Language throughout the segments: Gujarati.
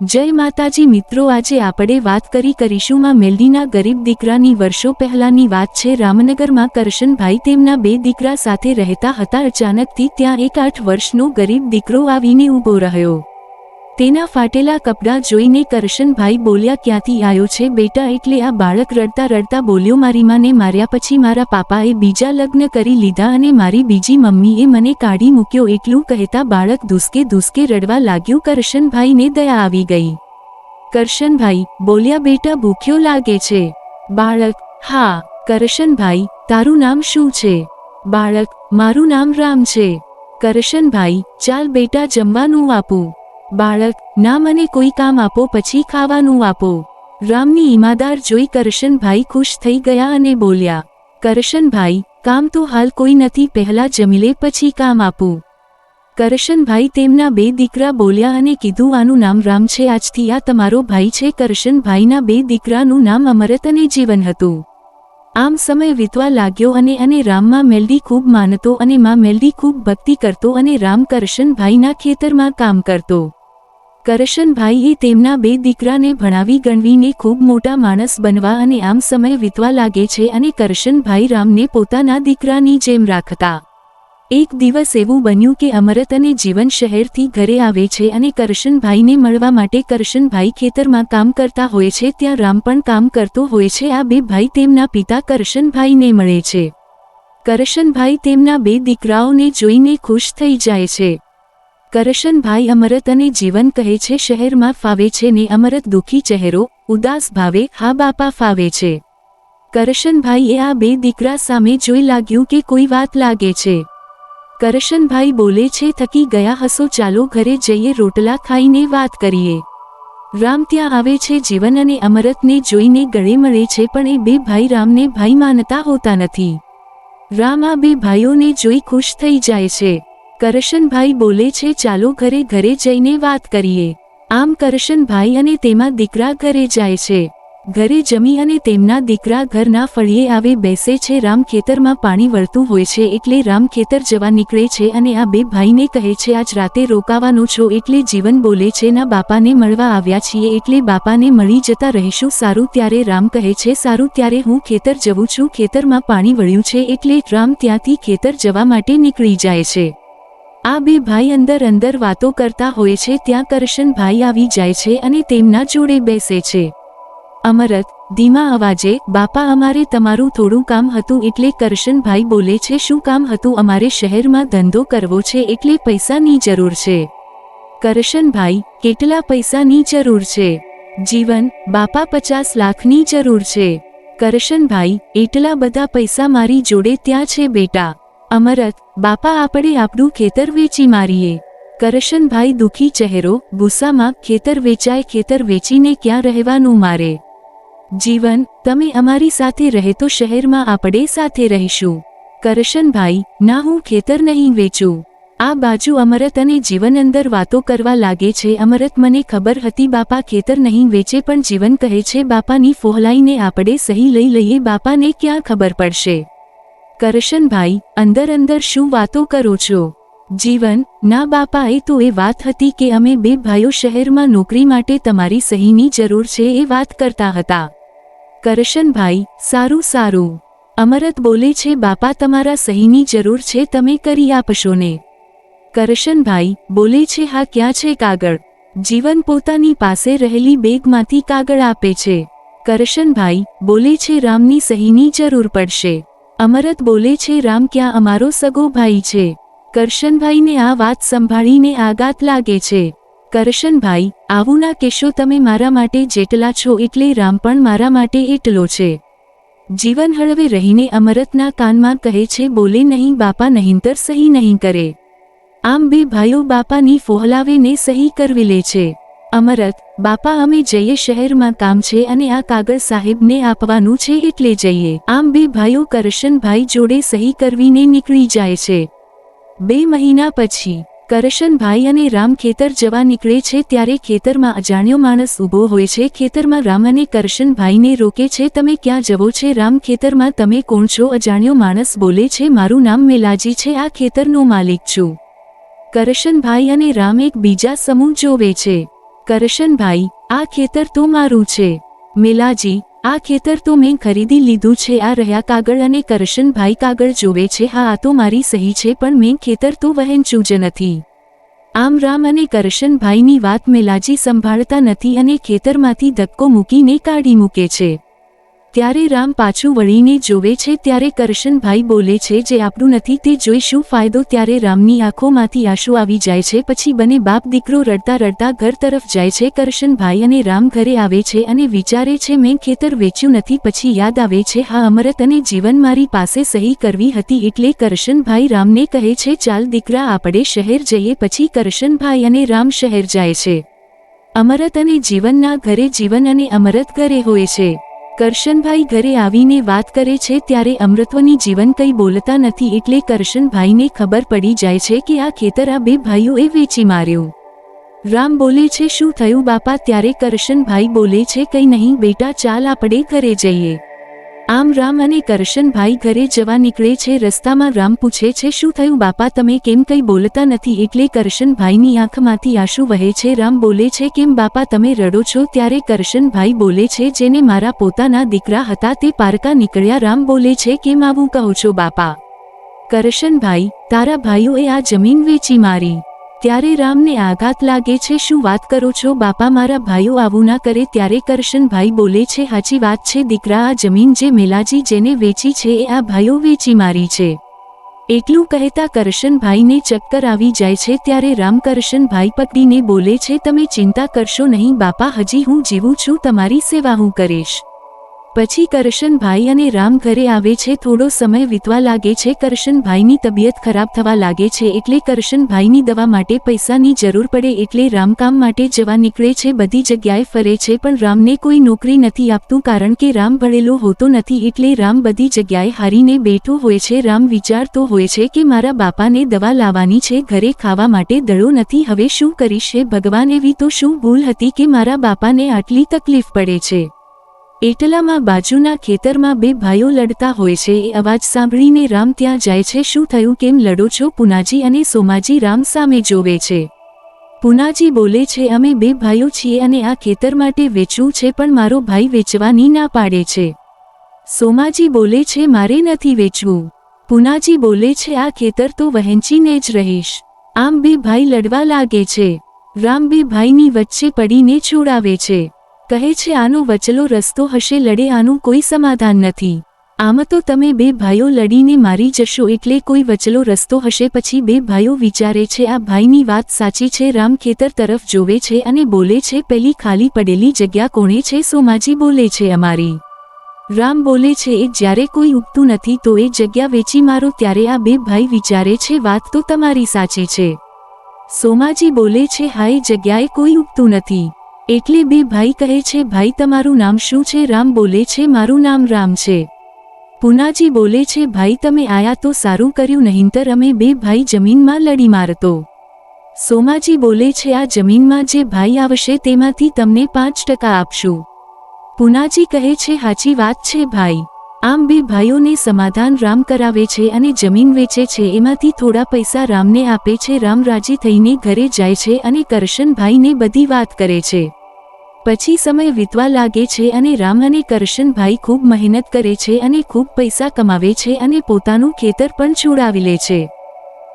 જય માતાજી મિત્રો, આજે આપણે વાત કરી કરીશું માં મેલડીના ગરીબ દીકરાની વર્ષો પહેલાની વાત છે. રામનગરમાં કરશનભાઈ તેમના બે દીકરા સાથે રહેતા હતા. અચાનકથી ત્યાં એક આઠ વર્ષનો ગરીબ દીકરો આવીને ઊભો રહ્યો. તેના ફાટેલા કપડાં જોઈને કરશનભાઈ બોલ્યા, ક્યાંથી આવ્યો છે બેટા? એટલે આ બાળક રડતા રડતા બોલ્યો, મારી માને માર્યા પછી મારા પાપાએ બીજા લગ્ન કરી લીધા અને મારી બીજી મમ્મીએ મને કાઢી મૂક્યો. એટલું કહેતા બાળક ધુસકે ધુસકે રડવા લાગ્યું. કરશનભાઈને દયા આવી ગઈ. કરશનભાઈ બોલ્યા, બેટા, ભૂખ્યો લાગે છે. બાળક, હા, કરશનભાઈ, તારું નામ શું છે? બાળક, મારું નામ રામ છે. કરશનભાઈ, ચાલ બેટા, જમવાનું આપું. બાળક, ના મને કોઈ કામ આપો, પછી ખાવાનું આપો. રામની ઈમાદાર જોઈ કરશનભાઈ ખુશ થઈ ગયા અને બોલ્યા, કરશનભાઈ, કામ તો હાલ કોઈ નથી, પહેલા જમી લે, પછી કામ આપું. કરશનભાઈ તેમના બે દીકરા બોલ્યા અને કીધું, આનું નામ રામ છે, આજથી આ તમારો ભાઈ છે. કરશનભાઈના બે દીકરાનું નામ અમરત અને જીવન હતું. આમ સમય વીતવા લાગ્યો અને અને રામમાં મેલડી ખૂબ માનતો અને માં મેલડી ખૂબ ભક્તિ કરતો અને રામ કરશનભાઈના ખેતરમાં કામ કરતો. કરશનભાઈએ તેમના બે દીકરાને ભણાવી ગણવીને ખૂબ મોટા માણસ બનવા અને આમ સમય વીતવા લાગે છે અને કરશનભાઈ રામને પોતાના દીકરાની જેમ રાખતા. એક દિવસ એવું બન્યું કે અમરત અને જીવન શહેરથી ઘરે આવે છે અને કરશનભાઈને મળવા માટે કરશનભાઈ ખેતરમાં કામ કરતા હોય છે ત્યાં રામ પણ કામ કરતો હોય છે. આ બે ભાઈ તેમના પિતા કરશનભાઈને મળે છે. કરશનભાઈ તેમના બે દીકરાઓને જોઈને ખુશ થઈ જાય છે. કરશનભાઈ અમરત અને જીવન કહે છે, શહેરમાં ફાવે છે ને અમરત દુઃખી ચહેરો, ઉદાસ ભાવે, હા બાપા ફાવે છે. કરશનભાઈએ આ બે દીકરા સામે જોઈ લાગ્યું કે કોઈ વાત લાગે છે. કરશનભાઈ બોલે છે, થકી ગયા હસો ચાલો ઘરે જઈએ, રોટલા ખાઈને વાત કરીએ. રામ ત્યાં આવે છે, જીવન અને અમરતને જોઈને ગળે મળે છે, પણ એ બે ભાઈ રામને ભાઈ માનતા હોતા નથી. રામ આ બે ભાઈઓને જોઈ ખુશ થઈ જાય છે. કરશનભાઈ બોલે છે, ચાલો ઘરે ઘરે જઈને વાત કરીએ. આમ કરશનભાઈ અને તેમાં દીકરા ઘરે જાય છે. ઘરે જમી અને તેમના દીકરા ઘરના ફળીએ આવે બેસે છે. રામ ખેતરમાં પાણી વળતું હોય છે એટલે રામ ખેતર જવા નીકળે છે અને આ બે ભાઈને કહે છે, આજ રાતે રોકાવાનો છો એટલે જીવન બોલે છે, ના, બાપાને મળવા આવ્યા છીએ એટલે બાપાને મળી જતા રહીશું. સારું, ત્યારે રામ કહે છે, સારું, ત્યારે હું ખેતર જવું છું. ખેતરમાં પાણી વળ્યું છે એટલે રામ ત્યાંથી ખેતર જવા માટે નીકળી જાય છે. આ બે ભાઈ અંદર અંદર વાતો કરતા હોય છે ત્યાં કરશનભાઈ આવી જાય છે અને તેમના જોડે બેસે છે. અમરત, ધીમા અવાજે, બાપા, અમારે તમારું થોડું કામ હતું એટલે કરશનભાઈ બોલે છે, શું કામ હતું? અમારે શહેરમાં ધંધો કરવો છે એટલે પૈસાની જરૂર છે. કરશનભાઈ કેટલા પૈસાની જરૂર છે? જીવન, બાપા, પચાસ લાખની જરૂર છે. કરશનભાઈ એટલા બધા પૈસા મારી જોડે ત્યાં છે બેટા. અમરત, બાપા આપણે આપણું ખેતર વેચી મારીએ. કરશનભાઈ દુખી ચહેરો, ગુસ્સામાં ખેતર વેચાય, ખેતર વેચીને ક્યાં રહેવાનું મારે? જીવન, તમે અમારી સાથે રહે તો શહેરમાં આપણે સાથે રહીશું. કરશનભાઈ, ના હું ખેતર નહીં વેચું. આ બાજુ અમરત અને જીવન અંદર વાતો કરવા લાગે છે. અમરત મને ખબર હતી, બાપા ખેતર નહીં વેચે પણ જીવન કહે છે, બાપાની ફોહલાઈને આપણે સહી લઈ લઈએ, બાપાને ક્યાં ખબર પડશે? કરશનભાઈ, અંદર અંદર શું વાતો કરો છો? જીવન, ના બાપા એ તો એ વાત હતી કે અમે બે ભાઈઓ શહેરમાં નોકરી માટે તમારી સહીની જરૂર છે એ વાત કરતા હતા. કરશનભાઈ, સારું સારું. અમરત બોલે છે, બાપા, તમારા સહીની જરૂર છે, તમે કરી આપશો ને. કરશનભાઈ બોલે છે, હા, ક્યાં છે કાગળ? જીવન પોતાની પાસે રહેલી બેગમાંથી કાગળ આપે છે. કરશનભાઈ બોલે છે, રામની સહીની જરૂર પડશે. અમરત બોલે છે, રામ, ક્યાં અમારો સગો ભાઈ છે? કરશનભાઈને આ વાત સંભાળીને આઘાત લાગે છે. કરશનભાઈ, આવું ના કહેશો, તમે મારા માટે જેટલા છો એટલે રામ પણ મારા માટે એટલો છે. જીવન હળવે રહીને અમરતના કાનમાં કહે છે, બોલે નહીં, બાપા નહીંતર સહી નહીં કરે. આમ બે ભાઈઓ બાપાની ફોહલાવીને સહી કરવી લે છે. અમરત, બાપા અમે જઈએ શહેરમાં કામ છે અને આ કાગળ સાહેબને આપવાનું છે એટલે જઈએ. આમ બે ભાઈઓ કરશનભાઈ જોડે સહી કરવીને નીકળી જાય છે. બે મહિના પછી કરશનભાઈ અને રામ ખેતર જવા નીકળે છે ત્યારે ખેતરમાં અજાણ્યો માણસ ઊભો હોય છે. ખેતરમાં રામ અને કરશનભાઈને રોકે છે, તમે ક્યાં જવો છે? રામ ખેતરમાં તમે કોણ છો? અજાણ્યો માણસ બોલે છે, મારું નામ મેલાજી છે, આ ખેતરનો માલિક છું. કરશનભાઈ અને રામ એક બીજા સમૂહ જોવે છે. કરશનભાઈ, આ ખેતર તો મારું છે. મેલાજી, આ ખેતર તો મેં ખરીદી લીધું છે. આ રહ્યા કાગળ અને કરશનભાઈ કાગળ જોવે છે. હા, આ તો મારી સહી છે, પણ મેં ખેતર તો વહેંચ્યું જ નથી. આમ રામ અને કરશનભાઈની વાત મેલાજી સંભાળતા નથી અને ખેતરમાંથી ધક્કો મૂકીને કાઢી મૂકે છે. ત્યારે રામ પાછું વળીને જોવે છે, ત્યારે કરશનભાઈ બોલે છે, જે આપણું નથી, તે જોઈ શું ફાયદો? ત્યારે રામની આંખોમાંથી આંસુ આવી જાય છે, પછી બને બાપ દીકરો રડતા રડતા ઘર તરફ જાય છે, કરશનભાઈ અને રામ ઘરે આવે છે અને વિચારે છે, મેં ખેતર વેચ્યું નથી, પછી યાદ આવે છે, હા, અમરત અને જીવન મારી પાસે સહી કરવી હતી, એટલે કરશનભાઈ રામને કહે છે, ચાલ દીકરા, આપણે શહેર જઈએ, પછી કરશનભાઈ અને રામ શહેર જાય છે. અમરત અને જીવનના ઘરે જીવન અને અમરત ઘરે હોય છે. કરશનભાઈ ઘરે આવીને વાત કરે છે ત્યારે અમૃતવની જીવન કંઈ બોલતા નથી એટલે કરશનભાઈને ખબર પડી જાય છે કે આ ખેતર આ બે ભાઈઓએ વેચી માર્યું. રામ બોલે છે, શું થયું બાપા? ત્યારે કરશનભાઈ બોલે છે, કંઈ નહીં બેટા, ચાલ આપણે ઘરે જઈએ. આમ રામ અને કરશનભાઈ ઘરે જવા નીકળે છે, રસ્તામાં રામ પૂછે છે, શું થયું બાપા, તમે કેમ કંઈ બોલતા નથી? એટલે કરશનભાઈની આંખમાંથી આંસુ વહે છે, રામ બોલે છે, કેમ બાપા, તમે રડો છો? ત્યારે કરશનભાઈ બોલે છે, જેને મારા પોતાના દીકરા હતા તે પારકા નીકળ્યા, રામ બોલે છે, કેમ આવું કહો છો બાપા? કરશનભાઈ, તારા ભાઈઓએ આ જમીન વેચી મારી. ત્યારે રામને આઘાત લાગે છે, શું વાત કરો છો? બાપા મારા ભાઈઓ આવું ના કરે. ત્યારે કરશનભાઈ બોલે છે, હાચી વાત છે, દીકરા, આ જમીન જે મેલાજી જેને વેચી છે, એ આ ભાઈઓ વેચી મારી છે. એટલું કહેતા કરશનભાઈને ચક્કર આવી જાય છે, ત્યારે રામ કરશનભાઈ પકડીને બોલે છે, તમે ચિંતા કરશો નહીં, બાપા, હજી હું જીવું છું, તમારી સેવા હું કરીશ. પછી કરશનભાઈ અને રામ ઘરે આવે છે, થોડો સમય વીતવા લાગે છે, કરશનભાઈની તબિયત ખરાબ થવા લાગે છે, એટલે કરશનભાઈની દવા માટે પૈસાની જરૂર પડે એટલે રામ કામ માટે જવા નીકળે છે, બધી જગ્યાએ ફરે છે, પણ રામને કોઈ નોકરી નથી આપતું કારણ કે રામ ભણેલો હોતો નથી, એટલે રામ બધી જગ્યાએ હારીને બેઠો હોય છે, રામ વિચારતો હોય છે કે મારા બાપાને દવા લાવવાની છે, ઘરે ખાવા માટે દળો નથી, હવે શું કરીશ ભગવાન એવી તો શું ભૂલ હતી કે મારા બાપાને આટલી તકલીફ પડે છે. એટલામાં બાજુના ખેતરમાં બે ભાઈઓ લડતા હોય છે. એ અવાજ સાંભળીને રામ ત્યાં જાય છે. શું થયું? કેમ લડો છો? પુનાજી અને સોમાજી રામ સામે જોવે છે. પુનાજી બોલે છે, અમે બે ભાઈઓ છીએ અને આ ખેતર માટે વેચવું છે, પણ મારો ભાઈ વેચવાની ના પાડે છે. સોમાજી બોલે છે, મારે નથી વેચવું. પુનાજી બોલે છે, આ ખેતર તો વહેંચીને જ રહીશ. આમ બે ભાઈ લડવા લાગે છે. રામ બે ભાઈની વચ્ચે પડીને છોડાવે છે. કહે છે, આનો વચલો રસ્તો હશે, લડે, આનું કોઈ સમાધાન નથી. આમ તો તમે બે ભાઈઓ લડીને મારી જશો એટલે કોઈ વચલો રસ્તો હશે. પછી બે ભાઈઓ વિચારે છે, આ ભાઈની વાત સાચી છે, રામ ખેતર તરફ જોવે છે અને બોલે છે, પેલી ખાલી પડેલી જગ્યા કોણે છે, સોમાજી બોલે છે અમારી. રામ બોલે છે, એ જ્યારે કોઈ ઉગતું નથી તો એ જગ્યા વેચી મારો. ત્યારે આ બે ભાઈ વિચારે છે, વાત તો તમારી સાચી છે. સોમાજી બોલે છે, હા, એ જગ્યાએ કોઈ ઉગતું નથી. એટલે બે ભાઈ કહે છે, ભાઈ, તમારું નામ શું છે? રામ બોલે છે, મારું નામ રામ છે. પુનાજી બોલે છે, ભાઈ, તમે આયા તો સારું કર્યું, નહીંતર અમે બે ભાઈ જમીનમાં લડી મારતો. સોમાજી બોલે છે, આ જમીનમાં જે ભાઈ આવશે તેમાંથી તમને પાંચ ટકા આપશું. પુનાજી કહે છે, હાચી વાત છે, ભાઈ. આમ બે ભાઈઓને સમાધાન રામ કરાવે છે અને જમીન વેચે છે, એમાંથી થોડા પૈસા રામને આપે છે, રામ રાજી થઈને ઘરે જાય છે અને કરશનભાઈને બધી વાત કરે છે. પછી સમય વીતવા લાગે છે અને રામ અને કરશનભાઈ ખૂબ મહેનત કરે છે અને ખૂબ પૈસા કમાવે છે અને પોતાનું ખેતર પણ છોડાવી લે છે.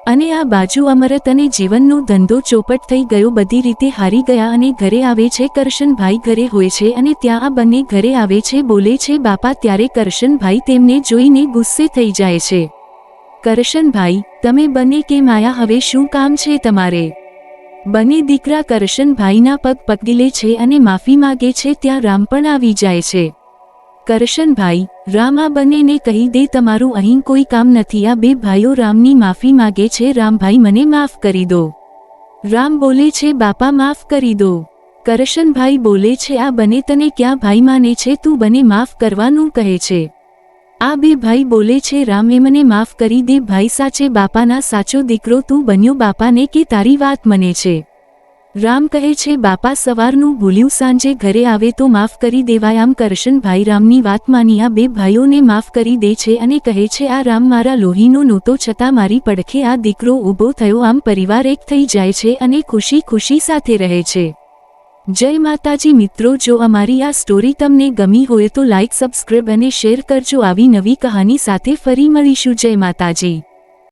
અને આ બાજુ અમરત અને જીવનનો ધંધો ચોપટ થઈ ગયો બધી રીતે હારી ગયા અને ઘરે આવે છે કરશનભાઈ ઘરે હોય છે અને ત્યાં આ બંને ઘરે આવે છે બોલે છે બાપા ત્યારે કરશનભાઈ તેમને જોઈને ગુસ્સે થઈ જાય છે. કરશનભાઈ, તમે બંને કેમ આયા? હવે શું કામ છે તમારે? બંને દીકરા કરશનભાઈના પગ પકડી લે છે અને માફી માગે છે ત્યાં રામ પણ આવી જાય છે. કરશનભાઈ, રામ આ બંનેને કહી દે તમારું અહીં કોઈ કામ નથી, આ બે ભાઈઓ રામની માફી માગે છે, રામભાઈ મને માફ કરી દો. રામ બોલે છે, બાપા માફ કરી દો. કરશનભાઈ બોલે છે, આ બને તને ક્યાં ભાઈ માને છે, તું બને માફ કરવાનું કહે છે. આ બે ભાઈ બોલે છે, રામે મને માફ કરી દે, ભાઈ સાચે બાપાના સાચો દીકરો તું બન્યો, બાપાને કે તારી વાત મને છે. રામ કહે છે, બાપા, સવારનું ભૂલ્યું, સાંજે ઘરે આવે તો માફ કરી દેવાય. આમ કરશનભાઈ રામની વાત માની, આ બે ભાઈઓને માફ કરી દે છે અને કહે છે, આ રામ મારા લોહીનો નહોતો છતાં મારી પડખે આ દીકરો ઊભો થયો. આમ પરિવાર એક થઈ જાય છે અને ખુશી ખુશી સાથે રહે છે. જય માતાજી મિત્રો, જો અમારી આ સ્ટોરી તમને ગમી હોય તો લાઇક સબસ્ક્રાઇબ અને શેર કરજો. આવી નવી કહાની સાથે ફરી મળીશું. જય માતાજી.